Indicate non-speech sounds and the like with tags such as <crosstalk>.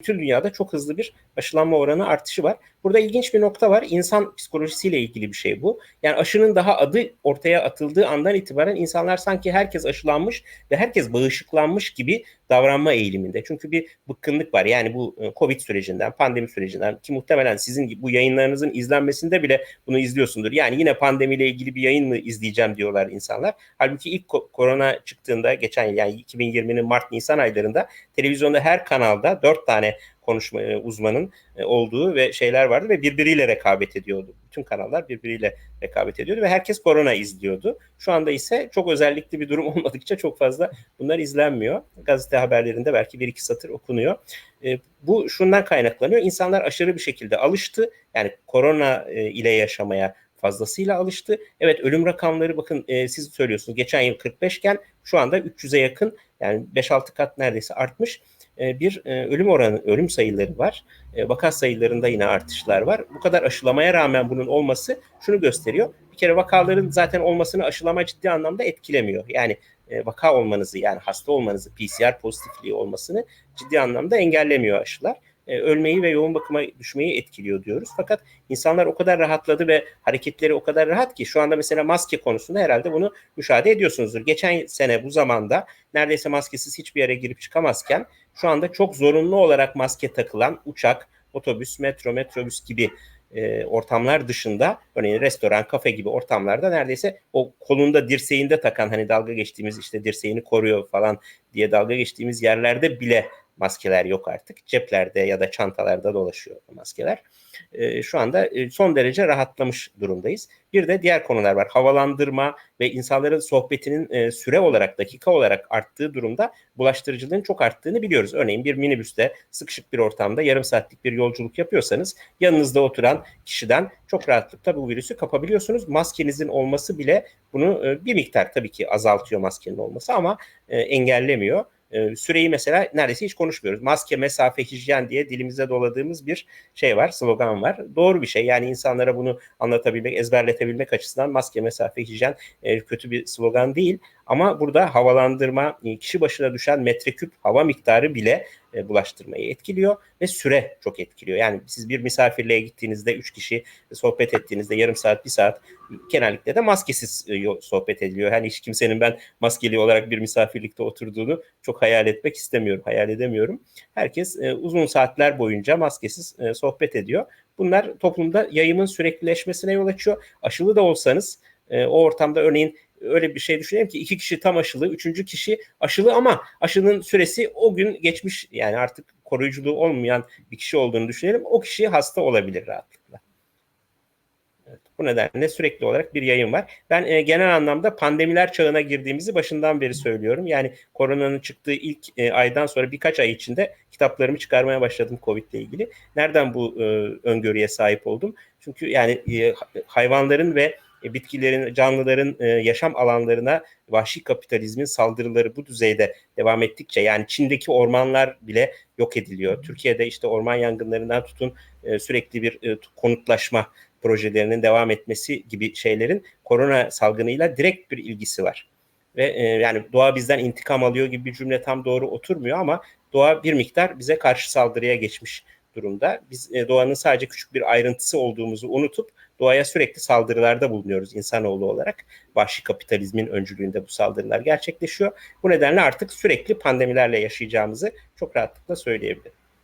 bütün dünyada çok hızlı bir aşılanma oranı artışı var. Burada ilginç bir nokta var. İnsan psikolojisiyle ilgili bir şey bu. Yani aşının daha adı ortaya atıldığı andan itibaren insanlar sanki herkes aşılanmış ve herkes bağışıklanmış gibi davranma eğiliminde. Çünkü bir bıkkınlık var. Yani bu e, Covid sürecinden, pandemi sürecinden ki muhtemelen sizin bu yayınlarınızın izlenmesinde bile bunu izliyorsundur. Yani yine pandemiyle ilgili bir yayın mı izleyeceğim diyorlar insanlar. Halbuki ilk korona çıktığında geçen yani 2020'nin Mart-Nisan aylarında televizyonda her kanalda dört tane konuşma e, uzmanın e, olduğu ve şeyler vardı ve birbiriyle rekabet ediyordu. Bütün kanallar birbiriyle rekabet ediyordu ve herkes korona izliyordu. Şu anda ise çok özellikli bir durum <laughs> olmadıkça çok fazla bunlar izlenmiyor. Gazete haberlerinde belki bir iki satır okunuyor. E, bu şundan kaynaklanıyor. İnsanlar aşırı bir şekilde alıştı. Yani korona ile yaşamaya fazlasıyla alıştı. Evet ölüm rakamları bakın e, siz söylüyorsunuz geçen yıl 45 iken şu anda 300'e yakın yani 5-6 kat neredeyse artmış. E, bir e, ölüm oranı, ölüm sayıları var. E, vaka sayılarında yine artışlar var. Bu kadar aşılamaya rağmen bunun olması şunu gösteriyor. Bir kere vakaların zaten olmasını aşılama ciddi anlamda etkilemiyor. Yani vaka olmanızı yani hasta olmanızı, PCR pozitifliği olmasını ciddi anlamda engellemiyor aşılar. Ölmeyi ve yoğun bakıma düşmeyi etkiliyor diyoruz. Fakat insanlar o kadar rahatladı ve hareketleri o kadar rahat ki şu anda mesela maske konusunda herhalde bunu müşahede ediyorsunuzdur. Geçen sene bu zamanda neredeyse maskesiz hiçbir yere girip çıkamazken şu anda çok zorunlu olarak maske takılan uçak, otobüs, metro, metrobüs gibi e, ortamlar dışında örneğin restoran, kafe gibi ortamlarda neredeyse o kolunda dirseğinde takan hani dalga geçtiğimiz işte dirseğini koruyor falan diye dalga geçtiğimiz yerlerde bile maskeler yok artık. Ceplerde ya da çantalarda dolaşıyor maskeler. E, şu anda e, son derece rahatlamış durumdayız. Bir de diğer konular var. Havalandırma ve insanların sohbetinin e, süre olarak, dakika olarak arttığı durumda bulaştırıcılığın çok arttığını biliyoruz. Örneğin bir minibüste sıkışık bir ortamda yarım saatlik bir yolculuk yapıyorsanız yanınızda oturan kişiden çok rahatlıkla bu virüsü kapabiliyorsunuz. Maskenizin olması bile bunu e, bir miktar tabii ki azaltıyor maskenin olması ama engellemiyor. E, süreyi mesela neredeyse hiç konuşmuyoruz. Maske, mesafe, hijyen diye dilimize doladığımız bir şey var, slogan var. Doğru bir şey. Yani insanlara bunu anlatabilmek, ezberletebilmek açısından maske, mesafe, hijyen e, kötü bir slogan değil. Ama burada havalandırma, e, kişi başına düşen metreküp hava miktarı bile e, bulaştırmayı etkiliyor ve süre çok etkiliyor. Yani siz bir misafirliğe gittiğinizde üç kişi sohbet ettiğinizde yarım saat, bir saat genellikle de maskesiz e, sohbet ediliyor. Hani hiç kimsenin ben maskeli olarak bir misafirlikte oturduğunu çok hayal etmek istemiyorum, hayal edemiyorum. Herkes uzun saatler boyunca maskesiz sohbet ediyor. Bunlar toplumda yayımın süreklileşmesine yol açıyor. Aşılı da olsanız o ortamda örneğin öyle bir şey düşünelim ki iki kişi tam aşılı, üçüncü kişi aşılı ama aşının süresi o gün geçmiş yani artık koruyuculuğu olmayan bir kişi olduğunu düşünelim. O kişi hasta olabilir rahatlıkla. Evet, bu nedenle sürekli olarak bir yayın var. Ben e, genel anlamda pandemiler çağına girdiğimizi başından beri söylüyorum. Yani koronanın çıktığı ilk e, aydan sonra birkaç ay içinde kitaplarımı çıkarmaya başladım Covid ile ilgili. Nereden bu e, öngörüye sahip oldum? Çünkü yani e, hayvanların ve e, bitkilerin, canlıların e, yaşam alanlarına vahşi kapitalizmin saldırıları bu düzeyde devam ettikçe yani Çin'deki ormanlar bile yok ediliyor. Türkiye'de işte orman yangınlarından tutun e, sürekli bir konutlaşma projelerinin devam etmesi gibi şeylerin korona salgınıyla direkt bir ilgisi var. Ve yani doğa bizden intikam alıyor gibi bir cümle tam doğru oturmuyor ama doğa bir miktar bize karşı saldırıya geçmiş durumda. Biz doğanın sadece küçük bir ayrıntısı olduğumuzu unutup doğaya sürekli saldırılarda bulunuyoruz insanoğlu olarak. Vahşi kapitalizmin öncülüğünde bu saldırılar gerçekleşiyor. Bu nedenle artık sürekli pandemilerle yaşayacağımızı çok rahatlıkla söyleyebilirim.